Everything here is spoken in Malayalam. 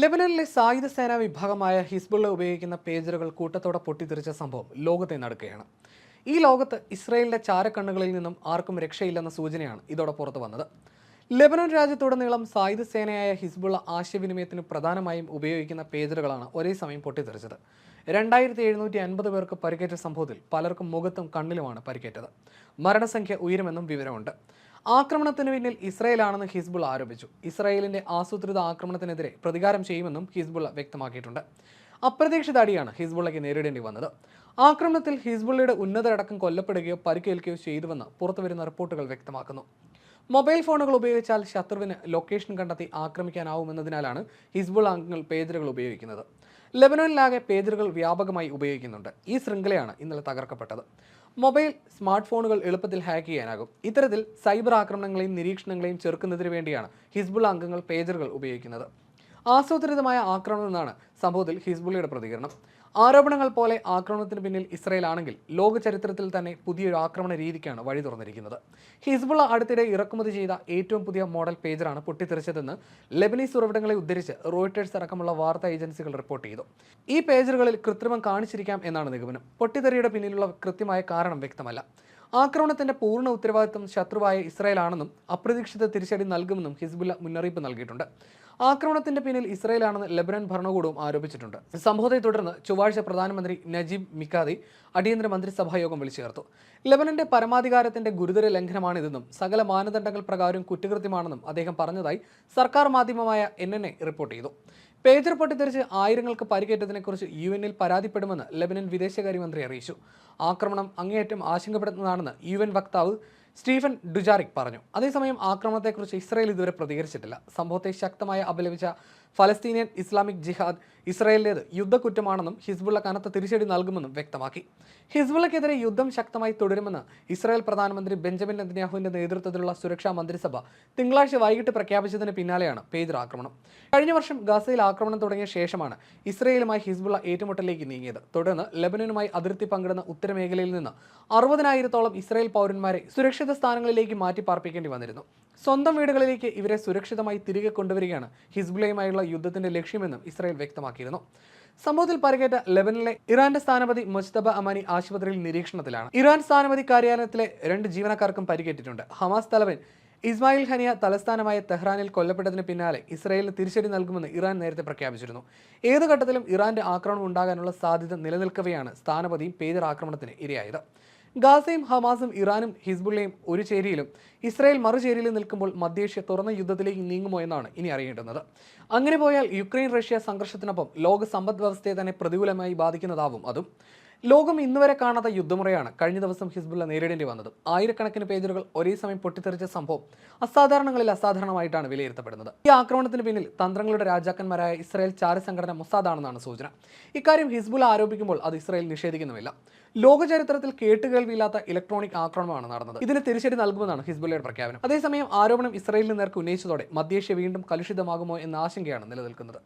ലെബനനിലെ സായുധ സേനാ വിഭാഗമായ ഹിസ്ബുള്ള ഉപയോഗിക്കുന്ന പേജറുകൾ കൂട്ടത്തോടെ പൊട്ടിത്തെറിച്ച സംഭവം ലോകത്തെ നടക്കുകയാണ് ഈ ലോകത്ത് ഇസ്രയേലിന്റെ ചാരക്കണ്ണുകളിൽ നിന്നും ആർക്കും രക്ഷയില്ലെന്ന സൂചനയാണ് ഇതോടെ പുറത്തു വന്നത്. ലെബനൻ രാജ്യത്തുടനീളം സായുധ സേനയായ ഹിസ്ബുള്ള ആശയവിനിമയത്തിന് പ്രധാനമായും ഉപയോഗിക്കുന്ന പേജറുകളാണ് ഒരേ സമയം പൊട്ടിത്തെറിച്ചത്. രണ്ടായിരത്തി എഴുന്നൂറ്റി അൻപത് പേർക്ക് പരിക്കേറ്റ സംഭവത്തിൽ പലർക്കും മുഖത്തും കണ്ണിലുമാണ് പരിക്കേറ്റത്. മരണസംഖ്യ ഉയരുമെന്നും വിവരമുണ്ട്. ആക്രമണത്തിന് പിന്നിൽ ഇസ്രയേലാണെന്ന് ഹിസ്ബുൾ ആരോപിച്ചു. ഇസ്രായേലിന്റെ ആസൂത്രിത ആക്രമണത്തിനെതിരെ പ്രതികാരം ചെയ്യുമെന്നും ഹിസ്ബുള്ള വ്യക്തമാക്കിയിട്ടുണ്ട്. അപ്രതീക്ഷിത അടിയാണ് ഹിസ്ബുള്ളയ്ക്ക് നേരിടേണ്ടി വന്നത്. ആക്രമണത്തിൽ ഹിസ്ബുള്ളയുടെ ഉന്നതരടക്കം കൊല്ലപ്പെടുകയോ പരിക്കേൽക്കുകയോ ചെയ്തുവെന്ന് പുറത്തുവരുന്ന റിപ്പോർട്ടുകൾ വ്യക്തമാക്കുന്നു. മൊബൈൽ ഫോണുകൾ ഉപയോഗിച്ചാൽ ശത്രുവിന് ലൊക്കേഷൻ കണ്ടെത്തി ആക്രമിക്കാനാവുമെന്നതിനാലാണ് ഹിസ്ബുൾ അംഗങ്ങൾ പേജറുകൾ ഉപയോഗിക്കുന്നത്. ലെബനോനിലാകെ പേജറുകൾ വ്യാപകമായി ഉപയോഗിക്കുന്നുണ്ട്. ഈ ശൃംഖലയാണ് ഇന്നലെ തകർക്കപ്പെട്ടത്. മൊബൈൽ സ്മാർട്ട് ഫോണുകൾ എളുപ്പത്തിൽ ഹാക്ക് ചെയ്യാനാകും. ഇത്തരത്തിൽ സൈബർ ആക്രമണങ്ങളെയും നിരീക്ഷണങ്ങളെയും ചെറുക്കുന്നതിന് വേണ്ടിയാണ് ഹിസ്ബുൾ അംഗങ്ങൾ പേജറുകൾ ഉപയോഗിക്കുന്നത്. ആസൂത്രിതമായ ആക്രമണം എന്നാണ് സംഭവത്തിൽ ഹിസ്ബുള്ളിയുടെ പ്രതികരണം. ആരോപണങ്ങൾ പോലെ ആക്രമണത്തിന് പിന്നിൽ ഇസ്രായേൽ ആണെങ്കിൽ ലോക ചരിത്രത്തിൽ തന്നെ പുതിയൊരു ആക്രമണ രീതിക്കാണ് വഴി തുറന്നിരിക്കുന്നത്. ഹിസ്ബുള്ള അടുത്തിടെ ഇറക്കുമതി ചെയ്ത ഏറ്റവും പുതിയ മോഡൽ പേജറാണ് പൊട്ടിത്തെറിച്ചതെന്ന് ലെബനീസ് ഉറവിടങ്ങളെ ഉദ്ധരിച്ച് റോയിട്ടേഴ്സ് അടക്കമുള്ള വാർത്താ ഏജൻസികൾ റിപ്പോർട്ട് ചെയ്തു. ഈ പേജറുകളിൽ കൃത്രിമം കാണിച്ചിരിക്കാം എന്നാണ് നിഗമനം. പൊട്ടിത്തെറിയുടെ പിന്നിലുള്ള കൃത്യമായ കാരണം വ്യക്തമല്ല. ആക്രമണത്തിന്റെ പൂർണ ഉത്തരവാദിത്വം ശത്രുവായ ഇസ്രായേലാണെന്നും അപ്രതീക്ഷിത തിരിച്ചടി നൽകുമെന്നും ഹിസ്ബുല്ല മുന്നറിയിപ്പ് നൽകിയിട്ടുണ്ട്. ആക്രമണത്തിന്റെ പിന്നിൽ ഇസ്രായേലാണെന്ന് ലെബനൻ ഭരണകൂടവും ആരോപിച്ചിട്ടുണ്ട്. സംഭവത്തെ തുടർന്ന് ചൊവ്വാഴ്ച പ്രധാനമന്ത്രി നജീബ് മിക്കാദി അടിയന്തര മന്ത്രിസഭാ യോഗം വിളിച്ചു ചേർത്തു ലെബനന്റെ പരമാധികാരത്തിന്റെ ഗുരുതര ലംഘനമാണിതെന്നും സകല മാനദണ്ഡങ്ങൾ പ്രകാരം കുറ്റകൃത്യമാണെന്നും അദ്ദേഹം പറഞ്ഞതായി സർക്കാർ മാധ്യമമായ എൻ റിപ്പോർട്ട് ചെയ്തു. പേജർ പൊട്ടിത്തെറിച്ച് ആയിരങ്ങൾക്ക് പരിക്കേറ്റതിനെക്കുറിച്ച് യു എന്നിൽ പരാതിപ്പെടുമെന്ന് ലെബനൻ വിദേശകാര്യമന്ത്രി അറിയിച്ചു. ആക്രമണം അങ്ങേയറ്റം ആശങ്കപ്പെടുന്നതാണെന്ന് യു എൻ വക്താവ് സ്റ്റീഫൻ ഡുജാറിക് പറഞ്ഞു. അതേസമയം ആക്രമണത്തെക്കുറിച്ച് ഇസ്രായേൽ ഇതുവരെ പ്രതികരിച്ചിട്ടില്ല. സംഭവത്തെ ശക്തമായി അപലപിച്ച ഫലസ്തീനിയൻ ഇസ്ലാമിക് ജിഹാദ് ഇസ്രായേലിലേത് യുദ്ധക്കുറ്റമാണെന്നും ഹിസ്ബുള്ള കനത്ത തിരിച്ചടി നൽകുമെന്നും വ്യക്തമാക്കി. ഹിസ്ബുള്ളക്കെതിരെ യുദ്ധം ശക്തമായി തുടരുമെന്ന് ഇസ്രായേൽ പ്രധാനമന്ത്രി ബെഞ്ചമിൻ നെതന്യാഹുവിന്റെ നേതൃത്വത്തിലുള്ള സുരക്ഷാ മന്ത്രിസഭ തിങ്കളാഴ്ച വൈകിട്ട് പ്രഖ്യാപിച്ചതിന് പിന്നാലെയാണ് പേജർ ആക്രമണം. കഴിഞ്ഞ വർഷം ഗസയിൽ ആക്രമണം തുടങ്ങിയ ശേഷമാണ് ഇസ്രായേലുമായി ഹിസ്ബുള്ള ഏറ്റുമുട്ടലിലേക്ക് നീങ്ങിയത്. തുടർന്ന് ലെബനനുമായി അതിർത്തി പങ്കിടുന്ന ഉത്തരമേഖലയിൽ നിന്ന് അറുപതിനായിരത്തോളം ഇസ്രായേൽ പൗരന്മാരെ സുരക്ഷിത സ്ഥാനങ്ങളിലേക്ക് മാറ്റി പാർപ്പിക്കേണ്ടി വന്നിരുന്നു. സ്വന്തം വീടുകളിലേക്ക് ഇവരെ സുരക്ഷിതമായി തിരികെ കൊണ്ടുവരികയാണ് ഹിസ്ബുലയുമായുള്ള യുദ്ധത്തിന്റെ ലക്ഷ്യമെന്നും ഇസ്രായേൽ വ്യക്തമാക്കിയിരുന്നു. സംഭവത്തിൽ പരിക്കേറ്റ ലെബനിലെ ഇറാന്റെ സ്ഥാനപതി മുസ്തബ അമാനി ആശുപത്രിയിൽ നിരീക്ഷണത്തിലാണ്. ഇറാൻ സ്ഥാനപതി കാര്യാലയത്തിലെ രണ്ട് ജീവനക്കാർക്കും പരിക്കേറ്റിട്ടുണ്ട്. ഹമാസ് തലവൻ ഇസ്മായിൽ ഹനിയ തലസ്ഥാനമായ തെഹ്റാനിൽ കൊല്ലപ്പെട്ടതിന് പിന്നാലെ ഇസ്രായേലിന് തിരിച്ചടി നൽകുമെന്ന് ഇറാൻ നേരത്തെ പ്രഖ്യാപിച്ചിരുന്നു. ഏത് ഘട്ടത്തിലും ഇറാന്റെ ആക്രമണം ഉണ്ടാകാനുള്ള സാധ്യത നിലനിൽക്കവെയാണ് സ്ഥാനപതിയും പേജർ ആക്രമണത്തിന് ഇരയായത്. ഗാസയും ഹമാസും ഇറാനും ഹിസ്ബുള്ളയും ഒരു ചേരിയിലും ഇസ്രായേൽ മറുചേരിയിലും നിൽക്കുമ്പോൾ മധ്യേഷ്യ തുറന്ന യുദ്ധത്തിലേക്ക് നീങ്ങുമോ എന്നാണ് ഇനി അറിയേണ്ടുന്നത്. അങ്ങനെ പോയാൽ യുക്രൈൻ റഷ്യ സംഘർഷത്തിനൊപ്പം ലോക സമ്പദ് വ്യവസ്ഥയെ തന്നെ പ്രതികൂലമായി ബാധിക്കുന്നതാവും അതും. ലോകം ഇന്നുവരെ കാണാത്ത യുദ്ധമുറയാണ് കഴിഞ്ഞ ദിവസം ഹിസ്ബുള്ള നേരിടേണ്ടി വന്നത്. ആയിരക്കണക്കിന് പേജറുകൾ ഒരേ സമയം പൊട്ടിത്തെറിച്ച സംഭവം അസാധാരണങ്ങളിൽ അസാധാരണമായിട്ടാണ് വിലയിരുത്തപ്പെടുന്നത്. ഈ ആക്രമണത്തിന് പിന്നിൽ തന്ത്രങ്ങളുടെ രാജാക്കന്മാരായ ഇസ്രായേൽ ചാര സംഘടന മൊസാദാണെന്നാണ് സൂചന. ഇക്കാര്യം ഹിസ്ബുള്ള ആരോപിക്കുമ്പോൾ അത് ഇസ്രായേൽ നിഷേധിക്കുന്നുമില്ല. ലോക ചരിത്രത്തിൽ കേട്ടുകേൾവിയില്ലാത്ത ഇലക്ട്രോണിക് ആക്രമണമാണ് നടന്നത്. ഇതിന് തിരിച്ചടി നൽകുമെന്നാണ് ഹിസ്ബുള്ളയുടെ പ്രഖ്യാപനം. അതേസമയം ആരോപണം ഇസ്രായേലിന് നേർക്ക് ഉന്നയിച്ചതോടെ മധ്യേഷ്യ വീണ്ടും കലുഷിതമാകുമോ എന്ന ആശങ്കയാണ് നിലനിൽക്കുന്നത്.